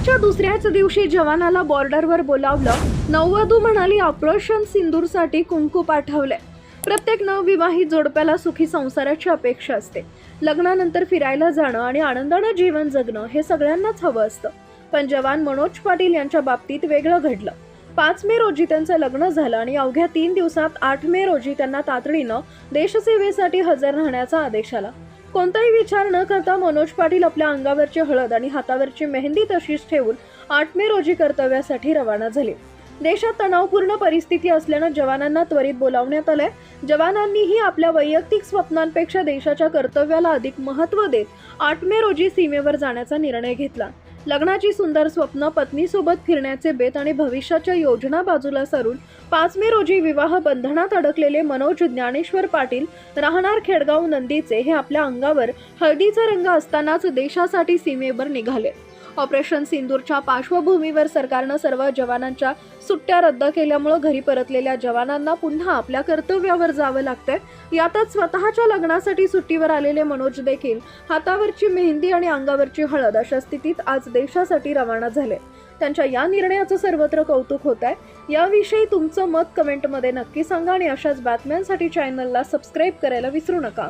लग्नाच्या दुसऱ्याच दिवशी जवानाला बॉर्डरवर बोलावलं नववधू म्हणाली ऑपरेशन सिंदूरसाठी कुंकू पाठवले. प्रत्येक नवविवाहित जोडप्याला सुखी संसाराची अपेक्षा असते. लग्नानंतर फिरायला जाणं आणि आनंदानं जीवन जगणं हे सगळ्यांनाच हवं असतं. पण जवान मनोज पाटील यांच्या बाबतीत वेगळं घडलं. पाच मे रोजी त्यांचं लग्न झालं आणि अवघ्या तीन दिवसात आठ मे रोजी त्यांना तातडीनं देशसेवेसाठी हजर राहण्याचा आदेश आला. कोणताही विचार न करता मनोज पाटील आपल्या अंगावरची हळद आणि हातावरची मेहंदी तशीच ठेवून आठ मे रोजी कर्तव्यासाठी रवाना झाले. देशात तणावपूर्ण परिस्थिती असल्यानं जवानांना त्वरित बोलावण्यात आलंय. जवानांनीही आपल्या वैयक्तिक स्वप्नांपेक्षा देशाच्या कर्तव्याला अधिक महत्त्व देत आठ मे रोजी सीमेवर जाण्याचा निर्णय घेतला. लग्नाची सुंदर स्वप्न पत्नीसोबत फिरण्याचे बेत आणि भविष्याच्या योजना बाजूला सरून पाच मे रोजी विवाह बंधनात अडकलेले मनोज ज्ञानेश्वर पाटील राहणार खेडगाव नंदीचे हे आपल्या अंगावर हळदीचा रंग असतानाच देशासाठी सीमेवर निघाले. ऑपरेशन सिंदूरच्या पार्श्वभूमीवर सरकारनं सर्व जवानांच्या सुट्ट्या रद्द केल्यामुळं घरी परतलेल्या जवानांना पुन्हा आपल्या कर्तव्यावर जावं लागतंय. यातच स्वतःच्या लग्नासाठी सुट्टीवर आलेले मनोज देखील हातावरची मेहंदी आणि अंगावरची हळद अशा स्थितीत आज देशासाठी रवाना झाले. त्यांच्या या निर्णयाचं सर्वत्र कौतुक होत आहे याविषयी तुमचं मत कमेंटमध्ये नक्की सांगा आणि अशाच बातम्यांसाठी चॅनलला सबस्क्राईब करायला विसरू नका.